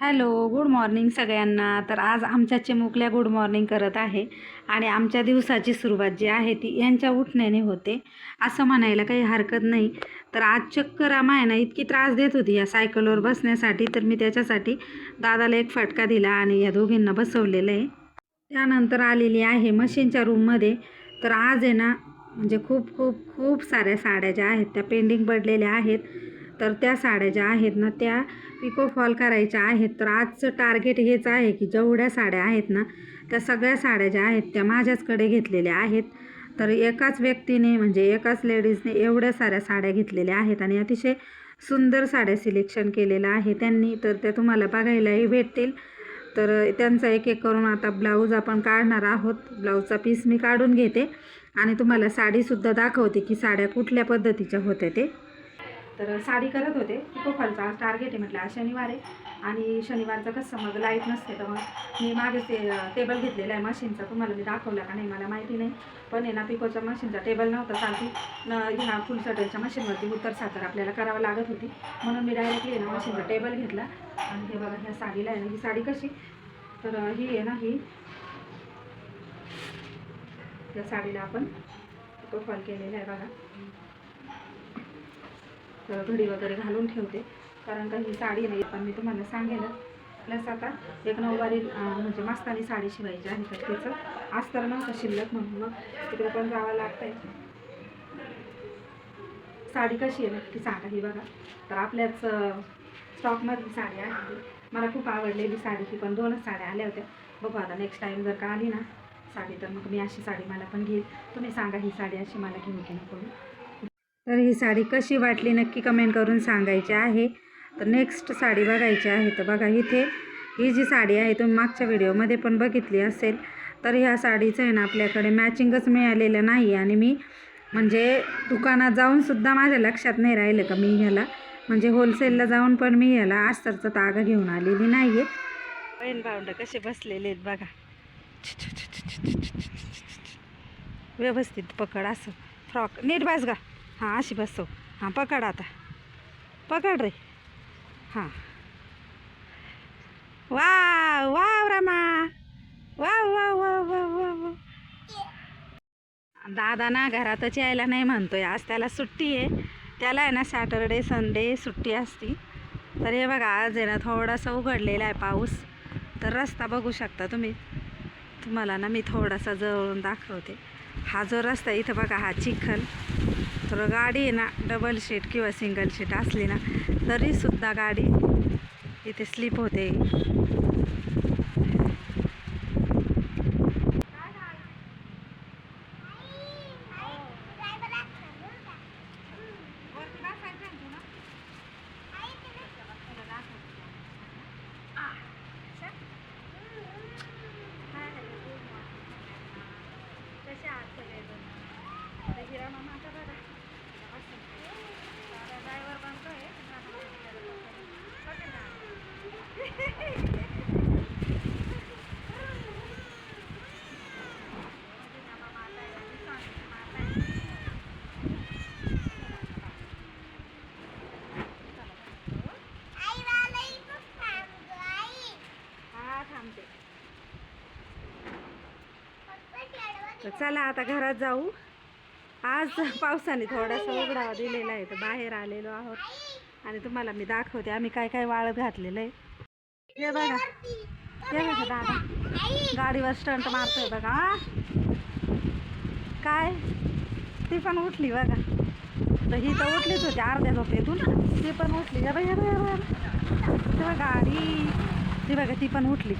Hello good morning सगळ्यांना. तर आज आमच्या चिमुकल्या गुड मॉर्निंग करत आहे आणि आमच्या दिवसाची सुरुवात जी आहे ती यांच्या उठण्याने होते. असं म्हणायला काही हरकत नाही. तर आज चक्कर रामायणा ना इतकी त्रास देत होती या सायकलवर बसण्यासाठी. तर मी त्याच्यासाठी दादाला एक फटका दिला आणि या दोघींना बसवलेलं आहे. त्यानंतर आलेली आहे मशीनच्या रूममध्ये. तर आज आहे ना म्हणजे खूप खूप खूप साऱ्या साड्या ज्या आहेत त्या पेंडिंग पडलेल्या आहेत. तर त्या साड्या ज्या आहेत ना त्या पिको फॉल करायच्या आहेत तर आजचं टार्गेट हेच आहे की जेवढ्या साड्या आहेत ना त्या सगळ्या साड्या ज्या आहेत त्या माझ्याचकडे घेतलेल्या आहेत. तर एकाच व्यक्तीने म्हणजे एकाच लेडीजने एवढ्या साऱ्या साड्या घेतलेल्या आहेत आणि अतिशय सुंदर साड्या सिलेक्शन केलेलं आहे त्यांनी तर त्या तुम्हाला बघायलाही भेटतील. तर त्यांचा एक एक करून आता ब्लाऊज आपण काढणार आहोत. ब्लाऊजचा पीस मी काढून घेते आणि तुम्हाला साडीसुद्धा दाखवते की साड्या कुठल्या पद्धतीच्या होत्या ते. तर साडी करत होते. पिकोफॉलचा आज टार्गेट आहे म्हटलं. आज शनिवार आहे. आणि शनिवारचं कसं मग लाइट नसते तर मग मी मागे ते टेबल घेतलेला आहे मशीनचा तुम्हाला मी दाखवला का नाही मला माहिती नाही. पण आहे ना पिकोच्या मशीनचा टेबल नव्हता चालती. न ह्या फुल सटलच्या मशीनवरती उत्तर सातर आपल्याला करावं लागत होती. म्हणून मी डायरेक्टली ना मशीनचा टेबल घेतला. आणि हे बघा ह्या साडीला आहे ना ही साडी कशी? तर ही आहे ना ही. त्या साडीला आपण पिकोफॉल केलेला आहे बघा. घडी वगैरे घालून ठेवते. कारण का ही साडी नाही पण मी तुम्हाला सांगेल प्लस आता एक नऊवारी म्हणजे मस्तानी साडी शिवायची आहे तर तिचं अस्तर तर नव्हतं शिल्लक म्हणून मग तिकडे पण जावं लागतंय. साडी कशी आहे नक्की सांगा ही बघा. तर आपल्याच स्टॉकमधली साडी आहे मला खूप आवडलेली साडी ही पण दोनच साड्या आल्या होत्या. बघू आता नेक्स्ट टाईम जर का आली ना साडी तर मग मी अशी साडी मला पण घेईल. तुम्ही सांगा ही साडी अशी मला घेऊ की नको तर ही साडी कशी वाटली नक्की कमेंट करून सांगायची आहे तर नेक्स्ट साडी बघायची आहे तर बघा इथे ही जी साडी आहे तुम्ही मागच्या व्हिडिओमध्ये पण बघितली असेल तर ह्या साडीचं आहे ना आपल्याकडे मॅचिंगच मिळालेलं नाही आणि मी म्हणजे दुकानात जाऊनसुद्धा माझ्या लक्षात नाही राहिलं का मी ह्याला म्हणजे होलसेलला जाऊन पण मी ह्याला आस्तरचा तागा घेऊन आलेली नाही आहे बहीण भावंड कसे बसलेले आहेत बघा व्यवस्थित पकड असं फ्रॉक नीट बस गा हां अशी बसव हो. हां. पकड आता. पकड रे. हां. वा वाव रमा. वा वा वा वा वा वा दादा ना घरातच यायला नाही म्हणतोय. आज त्याला सुट्टी आहे. त्याला आहे ना सॅटरडे संडे सुट्टी असती. तर हे बघा आज आहे ना थोडासा उघडलेला आहे पाऊस. तर रस्ता बघू शकता तुम्ही. तुम्हाला ना मी थोडासा जवळून दाखवते. हा जो रस्ता इथं बघा हा चिखल. तर गाडी आहे ना डबल शीट किंवा सिंगल शीट असली ना तरीसुद्धा गाडी इथे स्लिप होते हा थांबते तर चला आता घरात जाऊ. आज पावसाने थोडासा उघडावा दिलेला आहे तर बाहेर आलेलो आहोत. आणि तुम्हाला मी दाखवते आम्ही काय काय वाळत घातलेलं आहे हे बघा. हे बघा दादा. गाडीवर स्टंट मारतोय बघा. काय? ती पण उठली बघा. तर ही तर उठलीच होती अर्ध्या झोपेतून. ती पण उठली. हे बघा हे बघा, बघा. बघा गाडी. ती बघा ती पण उठली.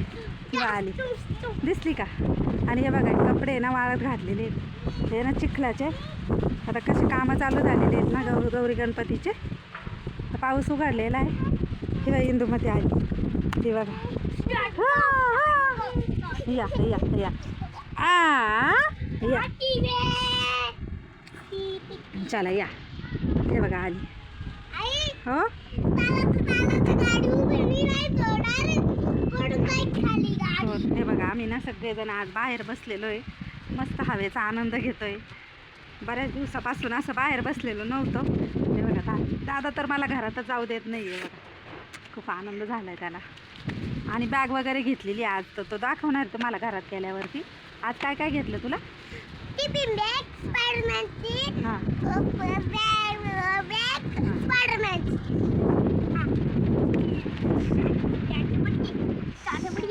किंवा आली. दिसली का? आणि हे बघा हे कपडे ना वाळत घातलेले आहेत. हे ना चिखलाचे. आता कसे कामं चालू झालेले आहेत ना गौरी गौरी गणपतीचे. पाऊस उघडलेला आहे. ती बघा इंदूमध्ये आली ती बघा. हा, हा. या या या. आ या. चला या. हे बघा आली. हो? हो हे बघा आम्ही ना सगळेजण आज बाहेर बसलेलो आहे मस्त हवेचा आनंद घेतोय. बऱ्याच दिवसापासून असं बाहेर बसलेलो नव्हतं. हे बघा दा दादा तर मला घरातच जाऊ देत नाही आहे बघा. खूप आनंद झाला आहे त्याला. आणि बॅग वगैरे घेतलेली आज तर तो दाखवणार तुम्हाला घरात गेल्यावरती. आज काय काय घेतलं तुला? हां.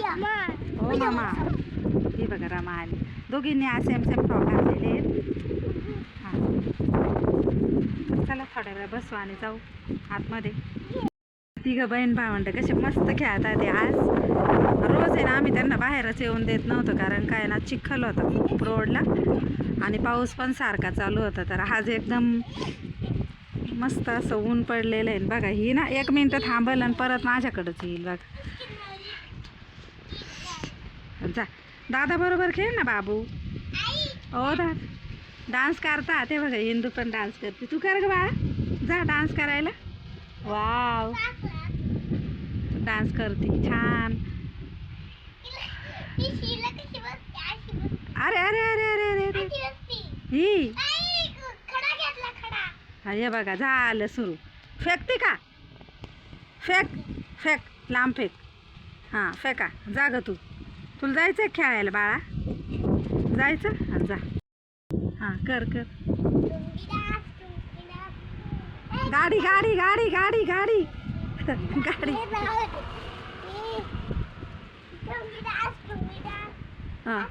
हो मामा. हे बघा रमा आली. दोघींनी आज सेम सेम फ्रॉक घातलेले आहेत. हां. चला थोड्या वेळ बसू आणि जाऊ आतमध्ये. तिघं बहीण भावंड कसे मस्त खेळतात ते आज. रोज आहे ना आम्ही त्यांना बाहेरच येऊन देत नव्हतो कारण काय ना चिखल होता खूप रोडला. आणि पाऊस पण सारखा चालू होता तर आज एकदम मस्त असं ऊन पडलेलं आहे. बघा ही ना एक मिनटं थांबल आणि परत माझ्याकडंच येईल बघा. जा. दादा बरोबर खेळ ना बाबू? हो दा. डान्स करता. ते बघा इंदू पण डान्स करते. तू कर ग बाळा. जा डान्स करायला. वाव डान्स करते. छान. अरे अरे अरे अरे अरे अरे. ही. हा, हे बघा झालं सुरू. फेकते का? फेक फेक. लांब फेक. हां फेका. जा ग तू. तुला जायचं आहे खेळायला बाळा? जायचं? हां जा. हां कर कर. गाडी गाडी गाडी गाडी गाडी. गाडी. हां.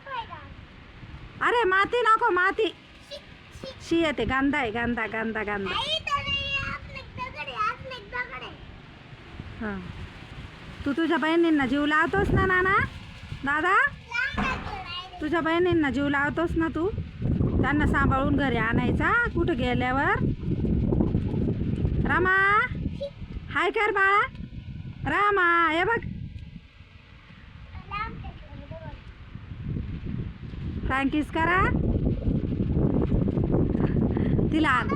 अरे माती नको माती. शी येते. गांदा आहे गांदा गांदा गांदा. हां. तू तुझ्या बहिणींना जीव लावतोस ना नाना? दादा? तुझ्या बहिणींना जीव लावतोस ना तू? त्यांना सांभाळून घरी आणायचा कुठं गेल्यावर? रामा? हाय कर बाळा. रामा हे बघ. फ्रँकीस करा. तिला आण.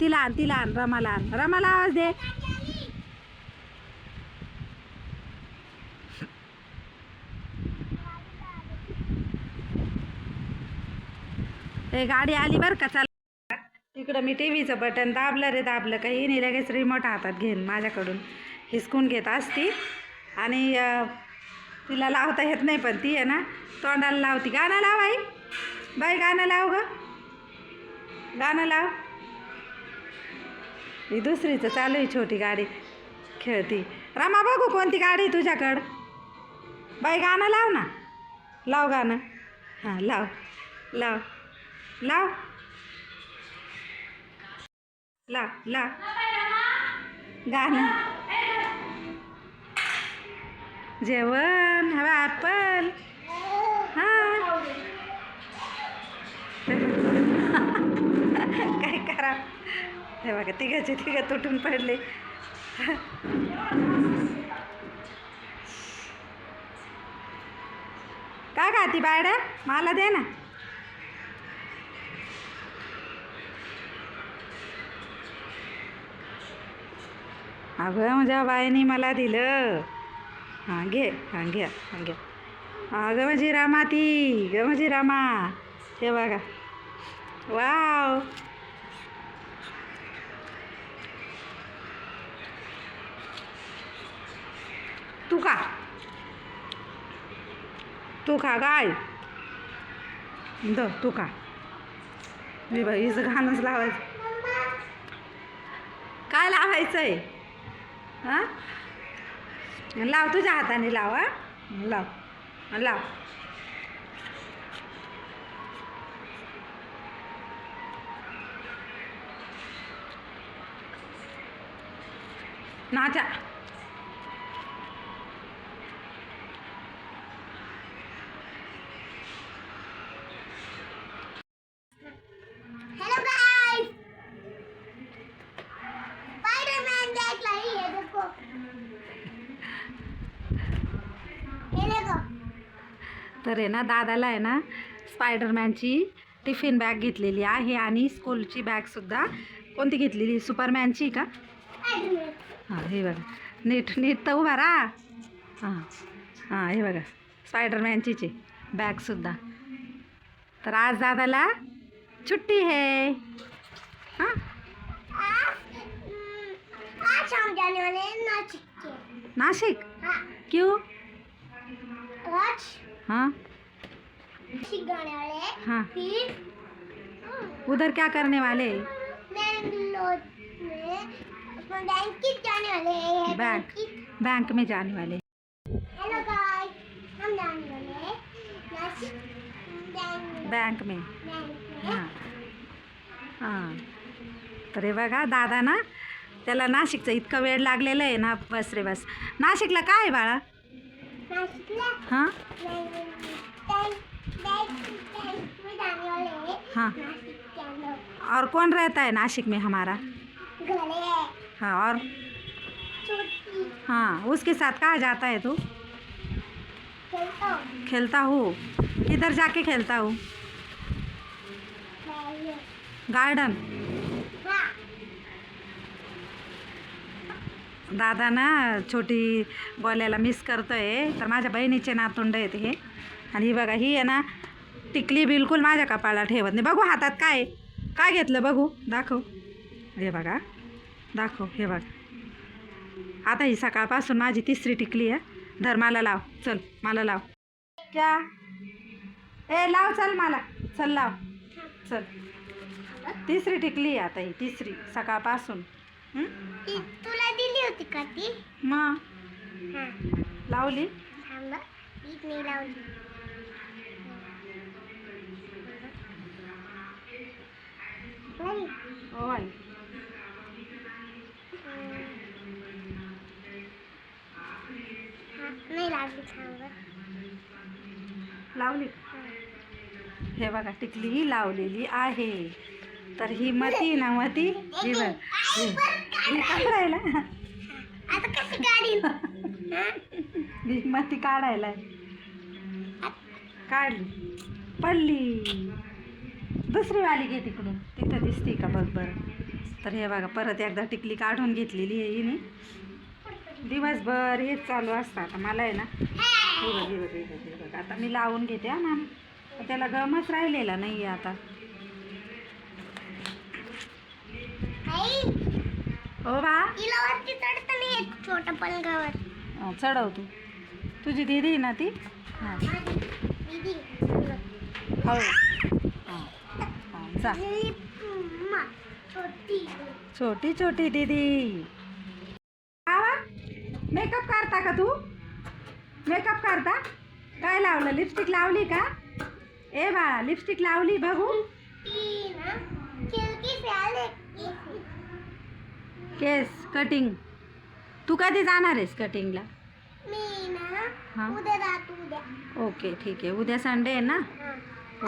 तिला आण तिला आण. रमाला आण. रमाला आवाज दे. ए गाडी आली बरं का चाल. इकडं मी टी व्हीचं बटन दाबलं रे दाबलं का हिने लगेच रिमोट हातात घेईन माझ्याकडून. हिसकून घेत असती. आणि तिला लावता येत नाही पण ती आहे ना तोंडाला लावती. गाणं लाव आई. बाई गाणं लाव ग. गाणं लाव. ही दुसरीचं चालू आहे छोटी गाडी. खेळती. रमा बघू कोणती गाडी आहे तुझ्याकडं. बाई गाणं लाव ना. लाव गाणं. हां लाव. लाव. लाव लाव लाव गाणं. जेवण हवा ॲपल हां. काय करा. हे बघा तिघाचे तिघं तुटून पडले. का खाती बायड्या मला दे ना. अगं माझ्या बाईनी मला दिलं. हां घे हां घ्या हां घ्या अगं माझी रामा ती ग माझी रामा. हे बघा. वाव. तू खा. तू खा गाय द तू खा. मी बाई हिचं घाणच लावायचं. काय लावायचं आहे हां? लाव तुझ्या हाताने लाव हा? लाव. लाव. नाचा हेलो गाइस स्पाइडरमैन देख रही है देखो ये देखो तर आहे ना दादाला आहे ना स्पायडरमॅनची टिफिन बॅग घेतलेली आहे आणि स्कूलची बॅगसुद्धा कोणती घेतलेली? सुपरमॅनची का? हां हे बघा. नीट नीट तर उभा राहा. हां हां हे बघा. स्पायडरमॅनचीच आहे बॅगसुद्धा तर आज दादाला छुट्टी है. हां? आज हम्म, आज हम जाने वाले नासिक के नासिक हाँ. क्यों? आज हाँ? नासिक वाले हाँ. फिर उधर क्या करने वाले? बैंक की जाने वाले बैंक। बैंक में जाने वाले। हेलो गाइस हम जाने वाले बैंक में। हां। हां। तर हे बघा दादा ना त्याला नाशिकचं इतकं वेळ लागलेलं आहे ना बस रे बस. नाशिकला काय आहे बाळा? हाँ? हैं। और कौन रहता है नासिक में हमारा? हाँ और? हाँ उसके साथ कहाँ जाता है तू? खेलता हूँ। किधर जाके खेलता हूँ? गार्डन। दादा ना छोटी गोल्याला मिस करतो आहे तर माझ्या बहिणीचे नातुंड आहेत हे. आणि ही बघा ही आहे ना टिकली बिलकुल माझ्या कपाळाला ठेवत नाही. बघू हातात काय काय घेतलं बघू. दाखव. हे बघा. दाखव हे बघ. आता ही सकाळपासून माझी तिसरी टिकली आहे. धर मला लाव. चल मला लाव. क्या? ए लाव चल मला. चल लाव. चल. तिसरी टिकली आहे आता ही तिसरी. सकाळपासून. तुला दिली होती का ती? मग हां. लावली? थांब मीच नाही लावली. हो आई. नाही लागली थांब. लावली? हे बघा टिकली ही लावलेली आहे. तर ही मती ना मती? ही बघ. काढायला? आता गाडी ही मती काढायला. काढली. पडली. दुसरी वाली घे तिकडून. तिथं दिसते का बघ बरं. तर हे बघा परत एकदा टिकली काढून घेतलेली आहे हिने. दिवसभर हेच चालू असतं. आता मला आहे ना बघ आता मी लावून घेते हा मॅम. त्याला गमच राहिलेला नाही आहे आता हो बा. चढता पलंगावर. चढव तू. तुझी दीदी आहे ना ती? हां. माझी दीदी. हो. हां हां जा. दिली मम्मा, छोटी. छोटी छोटी दीदी. मेकअप करता का तू? मेकअप करता? काय लावलं? लिपस्टिक लावली का? ए बाळा लिपस्टिक लावली बघू ती ना खिडकी से आले केस कटिंग. तू कधी जाणार आहेस कटिंगला? मी हा. उद्या जातो उद्या. ओके ठीक आहे. उद्या संडे आहे ना? हा.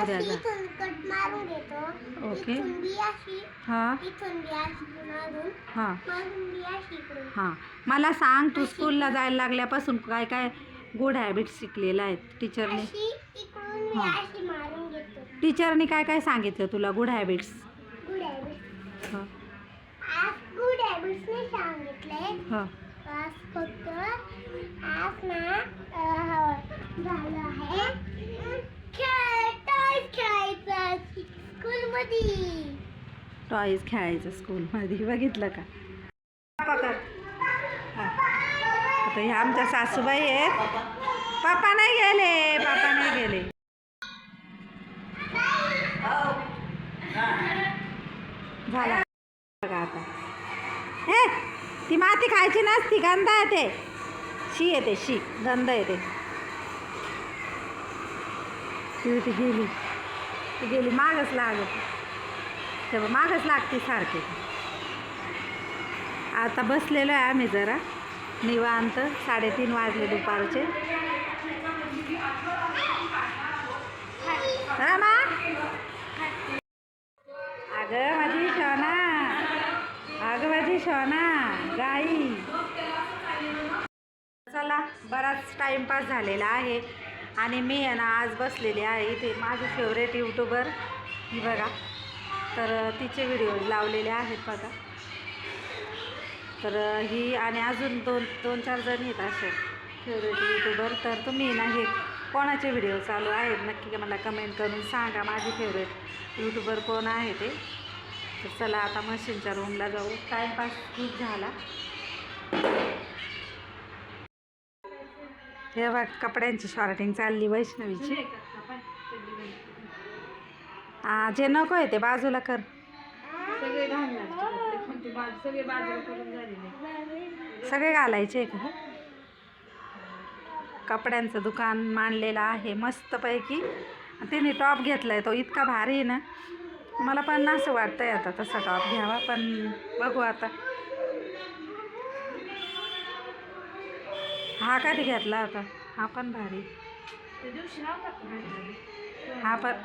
उद्या अशी जा. इथून कट मारून घेतो ओके. इथून बी अशी. हां? इथून बी अशी मारून. हां. मारून बी अशी इकडून. हां. मला सांग तू स्कूलला जायला लागल्यापासून काय काय गुड हॅबिट्स शिकलेलं आहेत टीचरने? अशी इकडून मी हा. अशी मारून घेतो. टीचरने काय काय सांगितलं तुला गुड हॅबिट्स? Good habits. हां. आज सांगितले. हां. आज फक्त आज ना झालं आहे. खेळ टॉयज खेळायचं स्कूलमध्ये टॉईज खेळायचं स्कूलमध्ये बघितलं का? पकड हां. आता ह्या आमच्या सासूबाई आहेत. पापा नाही गेले. पापा नाही गेले. झाला. बघा आता. हे ती माती खायची नसती गंध येते. शी येते शी गंध येते. ती ती गेली. ती गेली मागच लाग तेव्हा मागच लागते सारखे. आता बसलेलो आहे आम्ही जरा. निवांत साडेतीन वाजले दुपारचे. रमा अगं माझी शोना शोना गाई. चला बराच टाईमपास झालेला आहे. आणि मी आहे ना आज बसलेली आहे इथे. माझी फेवरेट यूट्यूबर ही बघा. तर तिचे व्हिडिओ लावलेले आहेत बघा. तर ही आणि अजून दोन दोन चार जण आहेत असे फेवरेट यूट्यूबर तर तुम्ही ना हे कोणाचे व्हिडिओ चालू आहेत? नक्की मला कमेंट करून सांगा. माझी फेवरेट यूट्यूबर कोण आहे ते? तर चला आता मशीनच्या रूमला जाऊ. टाईमपास खूप झाला. हे बघ कपड्यांची शॉर्टिंग चालली वैष्णवीची. हा जे. नको आहे ते बाजूला कर. सगळे घालायचे का कपड्यांचं दुकान मांडलेलं आहे मस्तपैकी. तिने टॉप घेतलाय तो इतका भारी आहे ना. मला पण असं वाटतंय आता तसा टॉप घ्यावा पण बघू आता हा कधी घेतला होता हा पण भारी? हा पण.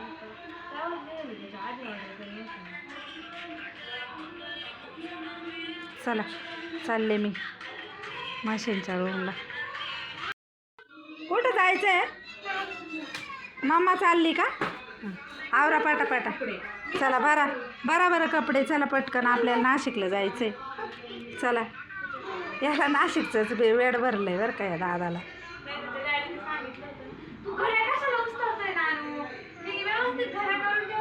चला चालले मी मशीनच्या रूमला कुठं जायचं आहे मम्मा चालली का. आवरा पाटा पाटा चला बरा. बरा बरं कपडे. चला पटकन आपल्याला नाशिकला जायचं आहे चला. याला नाशिकचंच बे- वेळ भरलंय बरं का या दादाला.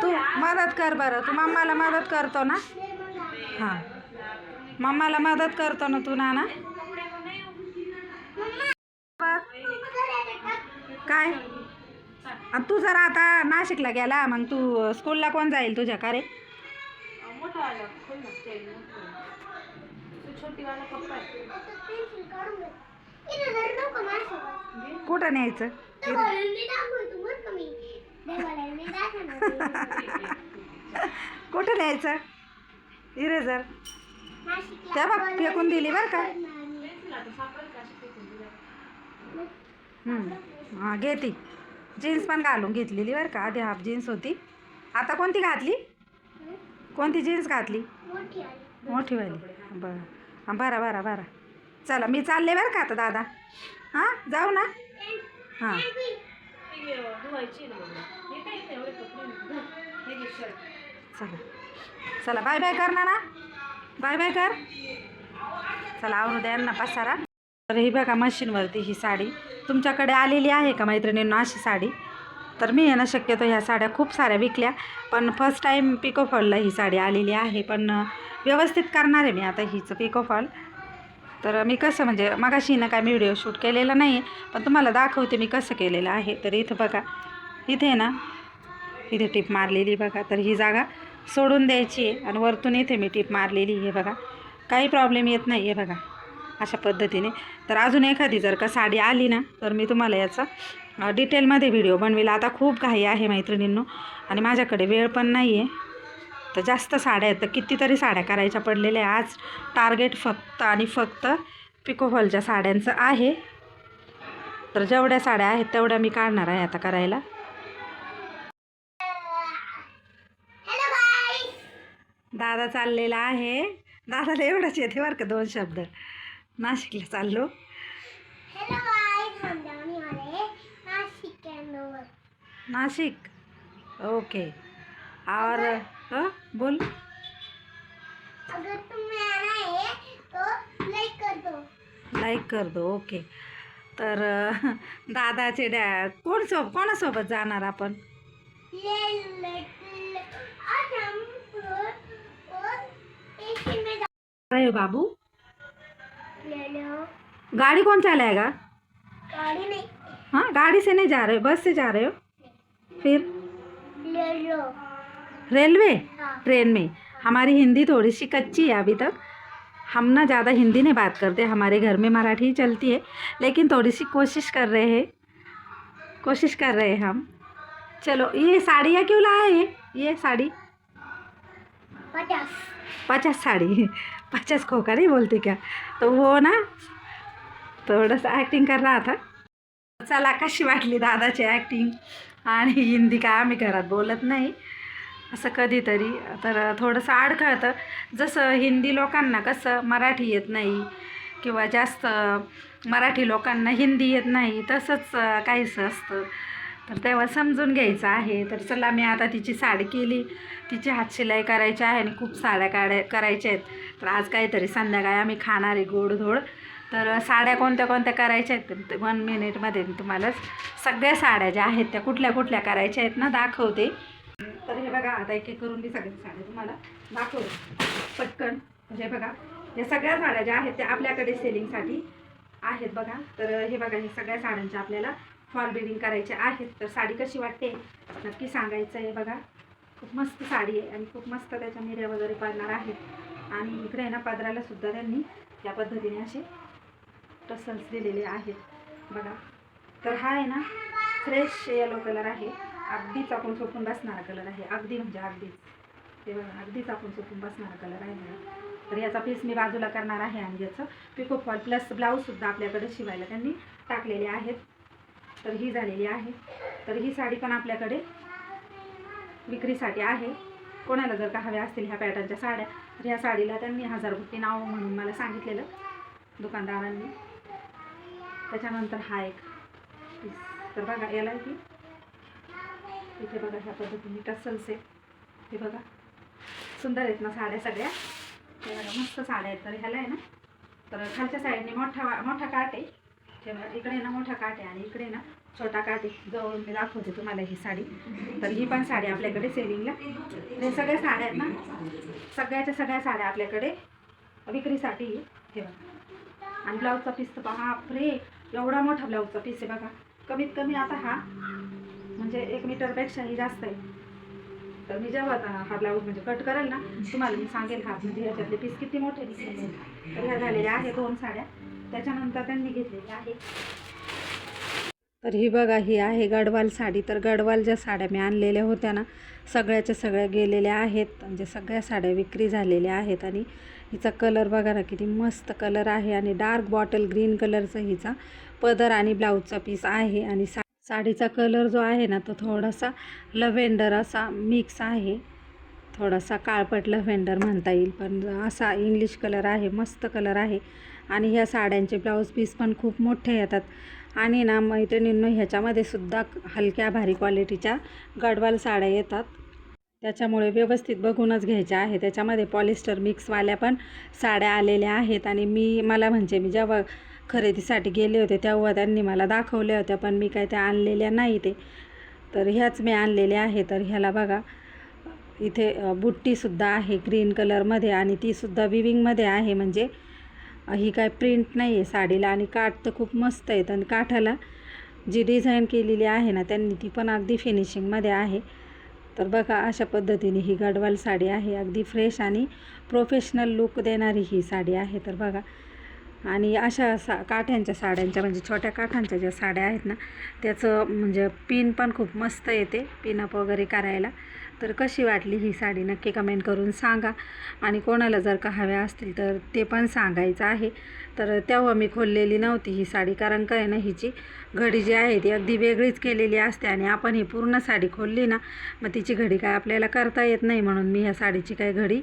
तू. मदत कर बरं. तू मम्माला मदत करतो ना? हां. मम्माला मदत करतो ना तू नाना? काय? आणि तू जर आता नाशिकला गेला मग तू स्कूलला कोण जाईल तुझ्या का रे. कुठं न्यायचं? कुठं न्यायचं? इरेझर त्या बघ फेकून दिली बरं का? हं. हां घे ती. जीन्स पण घालून घेतलेली बरं का. आधी हाफ जीन्स होती. आता कोणती घातली? कोणती जीन्स घातली? मोठीवाली बरं. बरं बरं बरं. चला मी चालले बरं का आता दादा? हां जाऊ ना. हां. चला. चला बाय बाय कर ना ना बाय बाय कर. चला आवरू द्या ना पसारा. तर ही बघा मशीनवरती ही साडी. तुमच्याकडे आलेली आहे का मैत्रिणींना अशी साडी? तर मी आहे ना शक्यतो ह्या साड्या खूप साऱ्या विकल्या. पण फर्स्ट टाईम पिकोफॉलला ही साडी आलेली आहे. पण व्यवस्थित करणार आहे मी आता हिचं पिकोफॉल तर मी कसं म्हणजे मगाशी ना काय मी व्हिडिओ शूट केलेला नाही आहे पण तुम्हाला दाखवते मी कसं केलेलं आहे. तर इथं बघा इथे आहे ना इथे टीप मारलेली बघा. तर ही जागा सोडून द्यायची आहे आणि वरतून इथे मी टीप मारलेली आहे बघा. काही प्रॉब्लेम येत नाही आहे बघा. अशा पद्धतीने. तर अजून एखादी जर का साडी आली ना तर मी तुम्हाला याचा डिटेलमध्ये व्हिडिओ बनविला. आता खूप घाई आहे मैत्रिणींनो आणि माझ्याकडे वेळ पण नाही आहे तर जास्त साड्या आहेत. तर कितीतरी साड्या करायच्या पडलेल्या आज टार्गेट फक्त आणि फक्त पिकोफॉलच्या साड्यांचं आहे. तर जेवढ्या साड्या आहेत तेवढ्या मी काढणार आहे आता करायला. दादा चाललेला आहे. दादाला एवढंच येते बरं का दोन शब्द. नाशिकला चाललो. नाशिक ओके और हं? बोल. अगर तुम्हें आना है तो लाइक कर दो लाईक कर दो ओके तर दादाचे डॅ कोण सो कोणासोबत जाणार आपण? अरे बाबू. गाड़ी कौन चलाएगा? गाड़ी नहीं। हाँ गाड़ी से नहीं जा रहे हो? बस से जा रहे हो? फिर? रेलवे? हाँ। ट्रेन में। हमारी हिंदी थोड़ी सी कच्ची है अभी तक। हम ना ज़्यादा हिंदी नहीं बात करते। हमारे घर में मराठी ही चलती है। लेकिन थोड़ी सी कोशिश कर रहे हैं। कोशिश कर रहे हैं हम। चलो ये साड़ियाँ क्यों लाए हैं? ये साड़ी? पचास। पचास साड़ी। पचास खोका नहीं बोलते क्या तो वो ना थोडंसं ॲक्टिंग कर रहा था चला कशी वाटली दादाची ॲक्टिंग आणि हिंदी काय आम्ही घरात बोलत नाही. असं कधीतरी. तर थोडंसं अडखळतं जसं हिंदी लोकांना कसं मराठी येत नाही किंवा जास्त मराठी लोकांना हिंदी येत नाही तसंच काहीसं असतं. तर तेव्हा समजून घ्यायचं आहे. तर चला मी आता तिची साडी केली. तिची हातशिलाई करायची आहे आणि खूप साड्या काढाय करायच्या आहेत. तर आज काहीतरी संध्याकाळी आम्ही खाणार आहे गोडधोड. तर साड्या कोणत्या कोणत्या करायच्या आहेत? वन मिनिटमध्ये मी तुम्हाला सगळ्या साड्या ज्या आहेत त्या कुठल्या कुठल्या करायच्या आहेत ना दाखवते. तर हे बघा आता एक एक करून मी सगळ्या साड्या तुम्हाला दाखवते. पटकन. म्हणजे बघा या सगळ्या साड्या ज्या आहेत त्या आपल्याकडे सेलिंगसाठी आहेत बघा. तर हे बघा हे सगळ्या साड्यांच्या आपल्याला फॉल बिडिंग करायचे आहेत. तर साडी कशी वाटते? नक्की सांगायचं आहे बघा. खूप मस्त साडी आहे आणि खूप मस्त त्याच्या मिऱ्या वगैरे पडणार आहेत आणि इकडे आहे ना पदराला सुद्धा त्यांनी या पद्धतीने असे टसल्स दिलेले आहेत. बघा. तर हा आहे ना फ्रेश येलो कलर आहे. अगदीच आपण सोपून बसणारा कलर आहे. अगदी म्हणजे अगदीच. ते बघा अगदीच आपण सोपून बसणारा कलर आहे बघा. तर याचा पीस मी बाजूला करणार आहे आणि याचं पिको फॉल प्लस ब्लाऊजसुद्धा आपल्याकडे शिवायला त्यांनी टाकलेले आहेत. तर ही झालेली आहे. तर ही साडी पण आपल्याकडे विक्रीसाठी आहे. कोणाला जर का हव्या असतील ह्या पॅटर्नच्या साड्या तर ह्या साडीला त्यांनी हजार बुट्टी नाव म्हणून मला सांगितलेलं दुकानदारांनी. त्याच्यानंतर हा एक पीस तर बघा याला की इथे बघा ह्या पद्धतीने टसल्स आहे हे बघा सुंदर आहेत ना साड्या सगळ्या. हे बघा मस्त साड्या आहेत. तर ह्याला आहे ना तर खालच्या साईडने मोठा मोठा काट आहे. हे इकडे ना मोठा काट आहे आणि इकडे ना छोटा काट आहे जवळून मी दाखवते तुम्हाला ही साडी. तर ही पण साडी आपल्याकडे सेलिंगला हे सगळ्या साड्या आहेत ना? सगळ्याच्या सगळ्या साड्या आपल्याकडे विक्रीसाठी ठेवा आणि ब्लाऊजचा पीस तर पहा फ्रे एवढा मोठा ब्लाऊजचा पीस आहे बघा. कमीत कमी आता हा म्हणजे एक मीटरपेक्षाही जास्त आहे. तर मी जेव्हा आता हा ब्लाऊज म्हणजे कट करेल ना तुम्हाला मी सांगेल हा म्हणजे ह्याच्यातले पीस किती मोठे दिसले तर ह्या झालेल्या आहे दोन साड्या. त्याच्यानंतर त्यांनी घेतलेली आहे. तर ही बघा ही आहे गडवाल साडी. तर गडवाल ज्या साड्या मी आणलेल्या होत्या ना सगळ्याच्या सगळ्या गेलेल्या आहेत. म्हणजे सगळ्या साड्या विक्री झालेल्या आहेत आणि हिचा कलर बघा ना किती मस्त कलर आहे आणि डार्क बॉटल ग्रीन कलरचा हिचा पदर आणि ब्लाऊजचा पीस आहे आणि सा साडीचा कलर जो आहे ना तो थोडासा लव्हेंडर असा मिक्स आहे. थोडासा काळपट लव्हेंडर म्हणता येईल पण असा इंग्लिश कलर आहे मस्त कलर आहे. आणि ह्या साड्यांचे ब्लाऊज पीस पण खूप मोठे येतात. आणि ना मैत्रिणींनो ह्याच्यामध्ये सुद्धा हलक्या भारी क्वालिटीच्या गडवाल साड्या येतात. त्याच्यामुळे व्यवस्थित बघूनच घ्यायच्या आहे. त्याच्यामध्ये पॉलिस्टर मिक्सवाल्या पण साड्या आलेल्या आहेत. आणि मी मला म्हणजे मी जेव्हा खरेदीसाठी गेले होते तेव्हा त्यांनी मला दाखवल्या होत्या पण मी काय त्या आणलेल्या नाही ते. तर ह्याच मी आणलेल्या आहे तर ह्याला बघा इथे बुट्टीसुद्धा आहे ग्रीन कलरमध्ये आणि तीसुद्धा विविंगमध्ये आहे. म्हणजे ही काय प्रिंट नाही आहे साडीला आणि काठ तर खूप मस्त आहेत. आणि काठाला जी डिझाईन केलेली आहे ना त्यांनी ती पण अगदी फिनिशिंगमध्ये आहे. तर बघा अशा पद्धतीने ही गडवाल साडी आहे. अगदी फ्रेश आणि प्रोफेशनल लुक देणारी ही साडी आहे. तर बघा. आणि अशा सा काठ्यांच्या साड्यांच्या म्हणजे छोट्या काठांच्या ज्या साड्या आहेत ना त्याचं म्हणजे पिन पण खूप मस्त येते. पिनअप वगैरे करायला. तर कशी वाटली ही साडी? नक्की कमेंट करून सांगा. आणि कोणाला जर का हव्या असतील तर ते पण सांगायचं आहे. तर तेव्हा मी खोललेली नव्हती ही साडी कारण काय ना हिची घडी जी आहे ती अगदी वेगळीच केलेली असते आणि आपण ही पूर्ण साडी खोलली ना मग तिची घडी काय आपल्याला करता येत नाही म्हणून मी ह्या साडीची काय घडी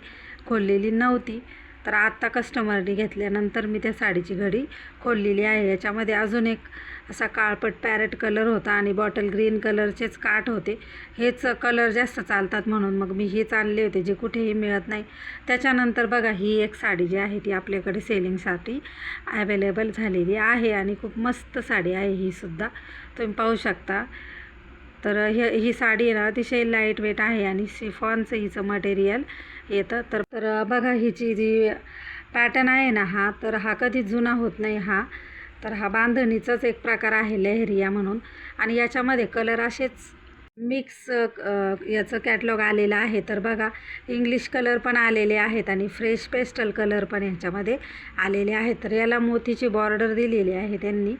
खोललेली नव्हती. तर आत्ता कस्टमरने घेतल्यानंतर मी त्या साडीची घडी खोललेली आहे. याच्यामध्ये अजून एक असा काळपट पॅरेट कलर होता आणि बॉटल ग्रीन कलरचेच काठ होते. हेच कलर जास्त चालतात म्हणून मग मी हेच आणले होते जे कुठेही मिळत नाही. त्याच्यानंतर बघा ही एक साडी जी आहे ती आपल्याकडे सेलिंगसाठी अवेलेबल झालेली आहे आणि खूप मस्त साडी आहे ही सुद्धा. तुम्ही पाहू शकता. तर ही ही साडी आहे ना अतिशय लाइट वेट आहे आणि सिफॉनचं हिचं मटेरियल येतं. तर तर बघा हिची जी पॅटर्न आहे ना हा तर हा कधी जुना होत नाही हा. तर हा बांधणीचाच एक प्रकार आहे लेहरिया म्हणून. आणि याच्यामध्ये कलर असेच मिक्स याचं कॅटलॉग आलेलं आहे. तर बघा इंग्लिश कलर पण आलेले आहेत आणि फ्रेश पेस्टल कलर पण ह्याच्यामध्ये आलेले आहेत. तर याला मोतीची बॉर्डर दिलेली आहे त्यांनी.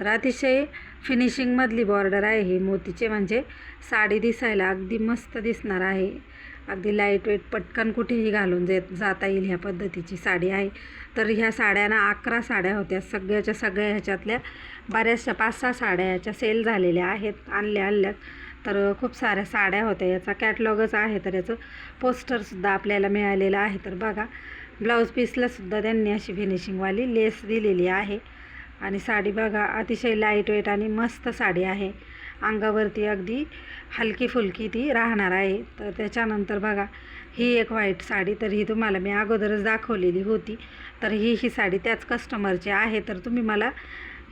तर अतिशय फिनिशिंगमधली बॉर्डर आहे ही. मोतीचे म्हणजे साडी दिसायला अगदी मस्त दिसणार आहे. अगदी लाइट वेट पटकन कुठेही घालून जे जाता येईल ह्या पद्धतीची साडी आहे. तर ह्या साड्यांना अकरा साड्या होत्या. सगळ्याच्या सगळ्या ह्याच्यातल्या बऱ्याचशा पाच सहा साड्या ह्याच्या सेल झालेल्या आहेत. आणल्या आणल्यात. तर खूप साऱ्या साड्या होत्या. याचा कॅटलॉगच आहे. तर याचं पोस्टरसुद्धा आपल्याला मिळालेलं आहे. तर बघा ब्लाऊज पीसलासुद्धा त्यांनी अशी फिनिशिंगवाली लेस दिलेली आहे. आणि साडी बघा अतिशय लाइट वेट आणि मस्त साडी आहे. अंगावरती अगदी हलकी फुलकी ती राहणार आहे. तर त्याच्यानंतर बघा ही एक व्हाईट साडी तर ही तुम्हाला मी अगोदरच दाखवलेली होती. तर ही ही साडी त्याच कस्टमरची आहे. तर तुम्ही मला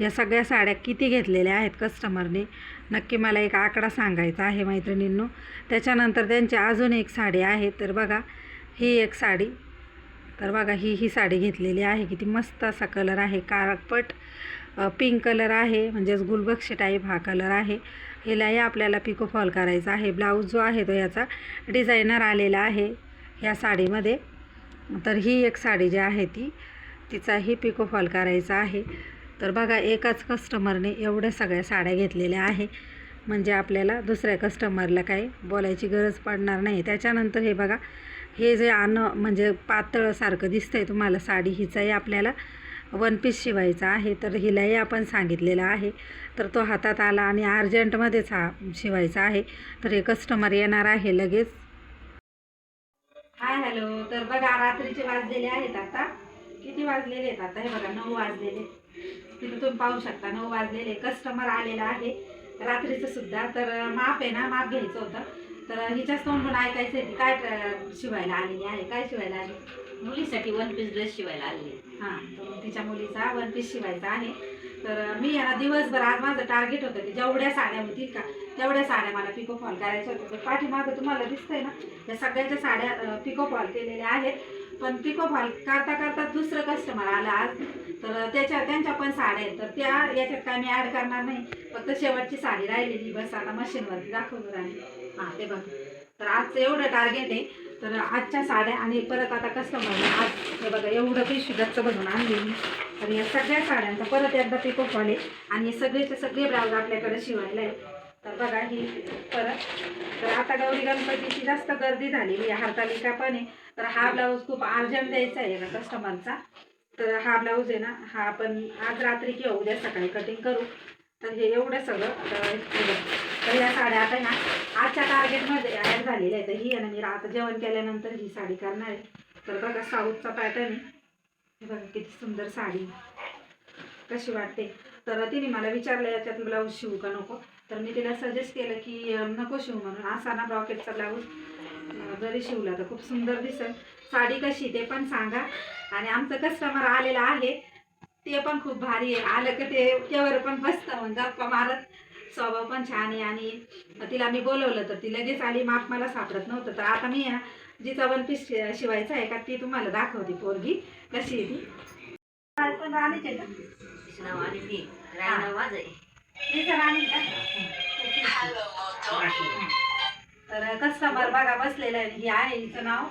या सगळ्या साड्या किती घेतलेल्या आहेत कस्टमरने नक्की मला एक आकडा सांगायचा आहे मैत्रिणींनो. त्याच्यानंतर त्यांची अजून एक साडी आहे. तर बघा ही एक साडी. तर बघा ही ही साडी घेतलेली आहे. किती मस्त असा कलर आहे. काळपट पिंक कलर आहे म्हणजेच गुलबक्षी टाईप हा कलर आहे. हिलाही आपल्याला पिको फॉल करायचा आहे. ब्लाऊज जो आहे तो याचा डिझायनर आलेला आहे ह्या साडीमध्ये. तर ही एक साडी जी आहे ती तिचाही पिको फॉल करायचा आहे. तर बघा एकाच कस्टमरने एवढ्या सगळ्या साड्या घेतलेल्या आहे. म्हणजे आपल्याला दुसऱ्या कस्टमरला काही बोलायची गरज पडणार नाही. त्याच्यानंतर हे बघा हे जे आणं म्हणजे पातळसारखं दिसतंय तुम्हाला साडी हिचाही आपल्याला वन पीस शिवायचा आहे तर हिलाही आपण सांगितलेलं आहे. तर तो हातात आला आणि अर्जंटमध्येच हा शिवायचा आहे. तर हे कस्टमर येणार आहे लगेच. हाय हॅलो तर बघा रात्रीचे वाजलेले आहेत आता. किती वाजलेले आहेत आता? हे बघा नऊ वाजलेले तिथे तुम्ही पाहू शकता नऊ वाजलेले. कस्टमर आलेला आहे. रात्रीचं सुद्धा. तर माप आहे ना माप घ्यायचं होतं. तर हिच्याच तोंडून ऐकायचं आहे ती काय शिवायला आलेली आहे काय शिवायला आली? मुलीसाठी वन पीस ड्रेस शिवायला आलेली हां तर तिच्या मुलीचा वन पीस शिवायचा आहे. तर मी याला दिवसभर आज माझं टार्गेट होतं की जेवढ्या साड्या होतील का तेवढ्या साड्या मला पिको फॉल करायच्या होत्या. तर पाठीमागं तुम्हाला दिसतंय ना या सगळ्याच्या साड्या पिको फॉल केलेल्या आहेत. पण पिको फॉल करता करता दुसरं कस्टमर आलं आज. तर त्याच्या त्यांच्या पण साड्या आहेत. तर त्या याच्यात काय मी ॲड करणार नाही. फक्त शेवटची साडी राहिलेली बस आता मशीनवरती दाखवून राहिली हां ते बघ. तर आजचं एवढं टार्गेट आहे. तर आजच्या साड्या आणि परत आता कस्टमरने आज हे बघा एवढं पिशवी गच्च बनवून आणली मी. तर या सगळ्या साड्यांचा परत एकदा पिको फॉल आणि हे सगळेचे सगळे ब्लाऊज आपल्याकडे शिवायला आहे तर बघा ही परत. तर आता गौरी गणपतीची जास्त गर्दी झालेली आहे हरतालिका पण आहे. तर हा ब्लाऊज खूप अर्जंट द्यायचा आहे ना कस्टमरचा तर हा ब्लाऊज आहे ना हा आपण आज रात्री किंवा उद्या सकाळी कटिंग करू. तर हे एवढं सगळं तर या साड्या आता ना आजच्या टार्गेटमध्ये ॲड झालेल्या आहे तर ही आहे ना मी आता जेवण केल्यानंतर ही साडी करणार आहे. तर बघा साऊथचा पॅटर्न आहे. बघा किती सुंदर साडी. कशी वाटते? तर तिने मला विचारलं याच्यात ब्लाऊज शिवू का नको? तर मी तिला सजेस्ट केलं की नको शिवू म्हणून. असा ना ब्रॉकेटचा ब्लाऊज जरी शिवला तर खूप सुंदर दिसेल. साडी कशी ते पण सांगा. आणि आमचं कस्टमर आलेलं आहे. ते पण खूप भारी आहे. आलं की ते केवर पण बसतं मग गप्पा मारत स्वभाव पण छान आहे आणि तिला मी बोलवलं तर ती लगेच आली. माप मला सापडत नव्हतं. तर आता मी जिचा वन पीस शिवायचा आहे का ती तुम्हाला दाखवते पोरगी. कशी आहे ती? पण राणीच आहे तर कस्टमर बघा बसलेलं आहे. ही आहे हिचं नाव.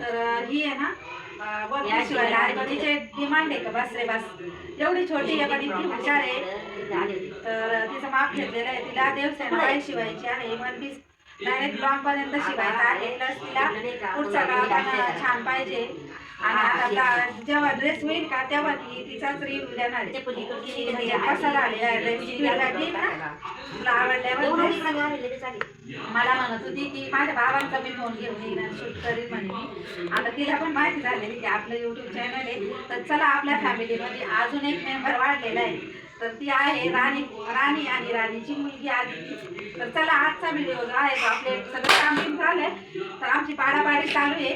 तर ही आहे ना हिचे डिमांड आहे. का? बस रे बस. एवढी छोटी आहे पण इतकी हुशार आहे. तर तिचं माप घेतलेलं आहे. तिला देवसेना शिवायची आहे. वन पीस डायरेक्ट लॉंग पर्यंत शिवायचा आहे. प्लस तिला पुढचा पण छान पाहिजे. आणि आता जेव्हा ड्रेस होईल का तेव्हा ती तिचाच रिव्ह्यू देणार म्हणजे कसा झालेला ड्रेस ना तुला आवडल्यावर. मला म्हणत होती की माझ्या बाबांचा मी फोन घेऊन येईन शूट करीन म्हणे आता तिला पण माहिती झालेली की आपलं युट्यूब चॅनल आहे. तर चला आपल्या फॅमिलीमध्ये अजून एक मेंबर वाढलेला आहे. तर ती आहे राणी राणी आणि राणीची मुलगी आदिती तर चला आजचा व्हिडिओ जो आहे तो. आपले सगळं काम बिम झालंय तर आमची पाडापाडी चालू आहे.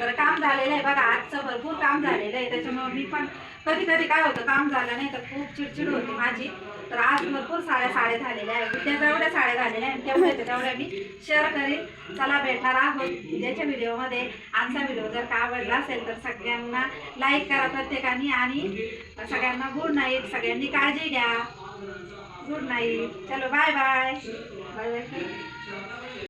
तर काम झालेलं आहे बघा आजचं भरपूर काम झालेलं आहे. त्याच्यामुळे मी पण कधी कधी काय होतं काम झालं नाही तर खूप चिडचिड होती माझी. तर आज भरपूर साड्या साड्या झालेल्या आहेत. उद्या जेवढ्या साड्या झालेल्या आहेत. तेवढ्या तेवढ्या मी शेअर करीन. चला भेटणार आहोत उद्याच्या व्हिडिओमध्ये आमचा व्हिडिओ जर का आवडला असेल तर सगळ्यांना लाईक करा प्रत्येकाने आणि सगळ्यांना गुड नाईट सगळ्यांनी काळजी घ्या. गुड नाईट चलो बाय बाय बाय बाय